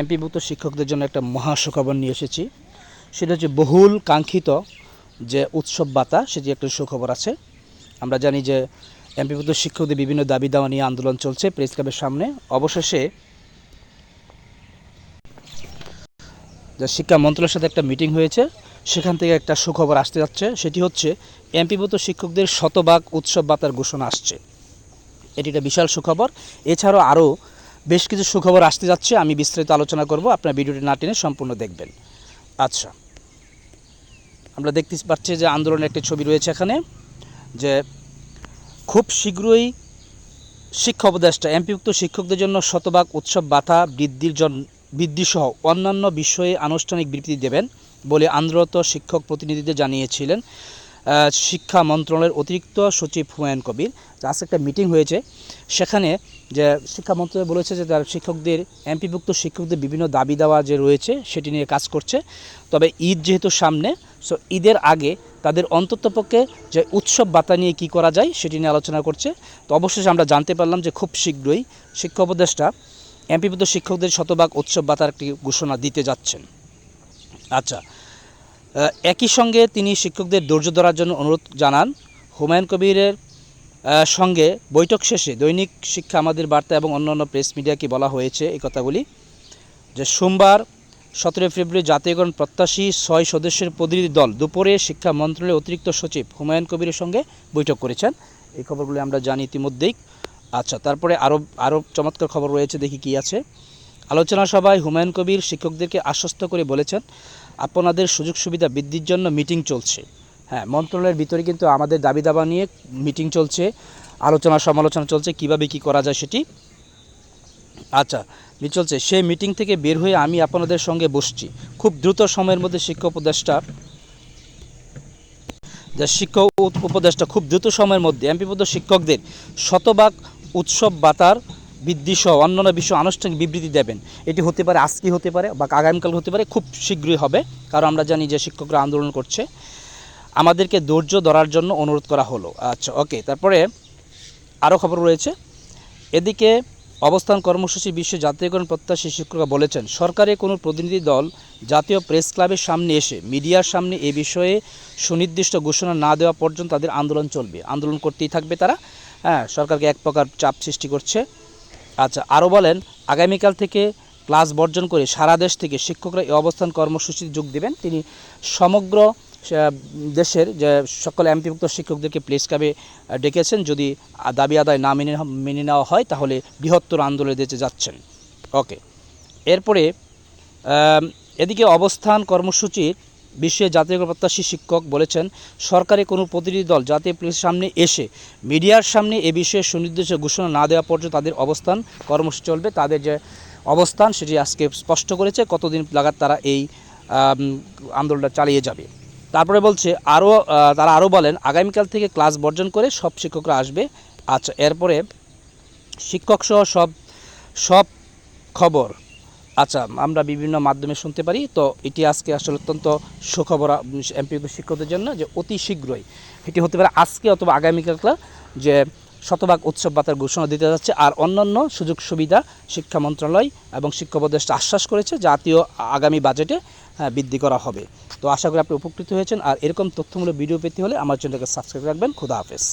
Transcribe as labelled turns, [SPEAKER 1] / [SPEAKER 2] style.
[SPEAKER 1] এমপিভুক্ত শিক্ষকদের জন্য একটা মহা সুখবর নিয়ে এসেছি। সেটা হচ্ছে বহুল কাঙ্ক্ষিত যে উৎসব বাতা সেটি একটা সুখবর আছে। আমরা জানি যে এমপিভুক্ত শিক্ষকদের বিভিন্ন দাবি দাওয়া নিয়ে আন্দোলন চলছে প্রেস ক্লাবের সামনে। অবশেষে যে শিক্ষা মন্ত্রণালয়ের সাথে একটা মিটিং হয়েছে, সেখান থেকে একটা সুখবর আসতে যাচ্ছে। সেটি হচ্ছে এমপিভুক্ত শিক্ষকদের শতভাগ উৎসব বাতার ঘোষণা আসছে। এটি একটা বিশাল সুখবর। এছাড়াও আরও বেশ কিছু সুখবর আসতে যাচ্ছে, আমি বিস্তারিত আলোচনা করব, আপনার ভিডিওটি না টেনে সম্পূর্ণ দেখবেন। আচ্ছা আমরা দেখতে পাচ্ছি যে আন্দোলনের একটি ছবি রয়েছে এখানে, যে খুব শীঘ্রই শিক্ষা উপদেষ্টা, এমপিভুক্ত শিক্ষকদের জন্য শতভাগ উৎসব বাতা বৃদ্ধির জন্য বৃদ্ধিসহ অন্যান্য বিষয়ে আনুষ্ঠানিক বিবৃতি দেবেন বলে আন্দোলনত শিক্ষক প্রতিনিধিদের জানিয়েছিলেন শিক্ষা মন্ত্রণালয়ের অতিরিক্ত সচিব হুমায়ুন কবির। আজকে একটা মিটিং হয়েছে, সেখানে যে শিক্ষা মন্ত্রণালয় বলেছে যে তার শিক্ষকদের, এমপিভুক্ত শিক্ষকদের বিভিন্ন দাবি দেওয়া যে রয়েছে সেটি নিয়ে কাজ করছে। তবে ঈদ যেহেতু সামনে সো ঈদের আগে তাদের অন্ততপক্ষে যে উৎসব বাতা নিয়ে কী করা যায় সেটি নিয়ে আলোচনা করছে। তো অবশেষে আমরা জানতে পারলাম যে খুব শীঘ্রই শিক্ষা উপদেষ্টা এমপিভুক্ত শিক্ষকদের শতভাগ উৎসব বাতার একটি ঘোষণা দিতে যাচ্ছেন। আচ্ছা একই সঙ্গে তিনি শিক্ষকদের ধৈর্য ধরার জন্য অনুরোধ জানান। হুমায়ুন কবিরের সঙ্গে বৈঠক শেষে দৈনিক শিক্ষা আমাদের বার্তা এবং অন্যান্য প্রেস মিডিয়াকে বলা হয়েছে এই কথাগুলি যে সোমবার সতেরোই ফেব্রুয়ারি জাতীয়করণ প্রত্যাশী ছয় সদস্যের প্রতিনিধি দল দুপুরে শিক্ষা মন্ত্রণালয়ের অতিরিক্ত সচিব হুমায়ুন কবিরের সঙ্গে বৈঠক করেছেন। এই খবরগুলি আমরা জানি ইতিমধ্যেই। আচ্ছা তারপরে আরও আরও চমৎকার খবর রয়েছে, দেখি কি আছে। আলোচনা সভায় হুমায়ুন কবির শিক্ষকদেরকে আশ্বস্ত করে বলেছেন, আপনাদের সুযোগ সুবিধা বৃদ্ধির জন্য মিটিং চলছে। হ্যাঁ মন্ত্রণালয়ের ভিতরে কিন্তু আমাদের দাবি দাবা নিয়ে মিটিং চলছে, আলোচনা সমালোচনা চলছে, কীভাবে কি করা যায় সেটি। আচ্ছা চলছে? সেই মিটিং থেকে বের হয়ে আমি আপনাদের সঙ্গে বসছি। খুব দ্রুত সময়ের মধ্যে শিক্ষা উপদেষ্টা, যা শিক্ষক উপদেষ্টা, খুব দ্রুত সময়ের মধ্যে এমপিপদ শিক্ষকদের শতভাগ উৎসব বাতার বৃদ্ধি সহ অন্যান্য বিষয় আনুষ্ঠানিক বিবৃতি দেবেন। এটি হতে পারে আজকে হতে পারে বা আগামীকাল হতে পারে, খুব শীঘ্রই হবে। কারণ আমরা জানি যে শিক্ষকরা আন্দোলন করছে। আমাদেরকে ধৈর্য ধরার জন্য অনুরোধ করা হলো। আচ্ছা ওকে তারপরে আরও খবর রয়েছে। এদিকে অবস্থান কর্মসূচি বিশ্ব জাতীয়করণ প্রত্যাশী শিক্ষকরা বলেছেন সরকারের কোনো প্রতিনিধি দল, জাতীয় প্রেস ক্লাবের সামনে এসে মিডিয়ার সামনে এ বিষয়ে সুনির্দিষ্ট ঘোষণা না দেওয়া পর্যন্ত তাদের আন্দোলন চলবে। আন্দোলন করতেই থাকবে তারা। হ্যাঁ সরকারকে এক প্রকার চাপ সৃষ্টি করছে। আচ্ছা আরও বলেন, আগামীকাল থেকে ক্লাস বর্জন করে সারা দেশ থেকে শিক্ষকরা এই অবস্থান কর্মসূচিতে যোগ দেবেন। তিনি সমগ্র দেশের যে সকল এমপিভুক্ত শিক্ষকদেরকে প্লেস ক্লাবে ডেকেছেন। যদি দাবি আদায় না মেনে মেনে নেওয়া হয়, তাহলে বৃহত্তর আন্দোলনে দিতে যাচ্ছেন। ওকে। এরপরে এদিকে অবস্থান কর্মসূচির বিশ্বের জাতীয় প্রত্যাশী শিক্ষক বলেছেন, সরকারি কোনো প্রতিনিধি দল, জাতীয় পুলিশের সামনে এসে মিডিয়ার সামনে এ বিষয়ে সুনির্দিষ্ট ঘোষণা না দেওয়া পর্যন্ত তাদের অবস্থান, কর্মসূচি চলবে, তাদের যে অবস্থান সেটি আজকে স্পষ্ট করেছে, কতদিন লাগাত তারা এই আন্দোলনটা চালিয়ে যাবে। তারপরে বলছে, আরও তারা আরও বলেন, আগামীকাল থেকে ক্লাস বর্জন করে সব শিক্ষকরা আসবে। আচ্ছা এরপরে শিক্ষক সহ সব সব খবর। আচ্ছা আমরা বিভিন্ন মাধ্যমে শুনতে পারি। তো এটি আজকে আসলে অত্যন্ত সুখবর এমপি শিক্ষকদের জন্য যে অতি শীঘ্রই এটি হতে পারে আজকে অথবা আগামীকাল যে শতভাগ উৎসব বাতার ঘোষণা দিতে যাচ্ছে। আর অন্যান্য সুযোগ সুবিধা শিক্ষা মন্ত্রণালয় এবং শিক্ষা উপদেষ্টা আশ্বাস করেছে, জাতীয় আগামী বাজেটে বৃদ্ধি করা হবে। তো আশা করি আপনি উপকৃত হয়েছেন। আর এরকম তথ্যমূলক ভিডিও পেতে হলে আমার চ্যানেলকে সাবস্ক্রাইব রাখবেন। খুদা হাফেজ।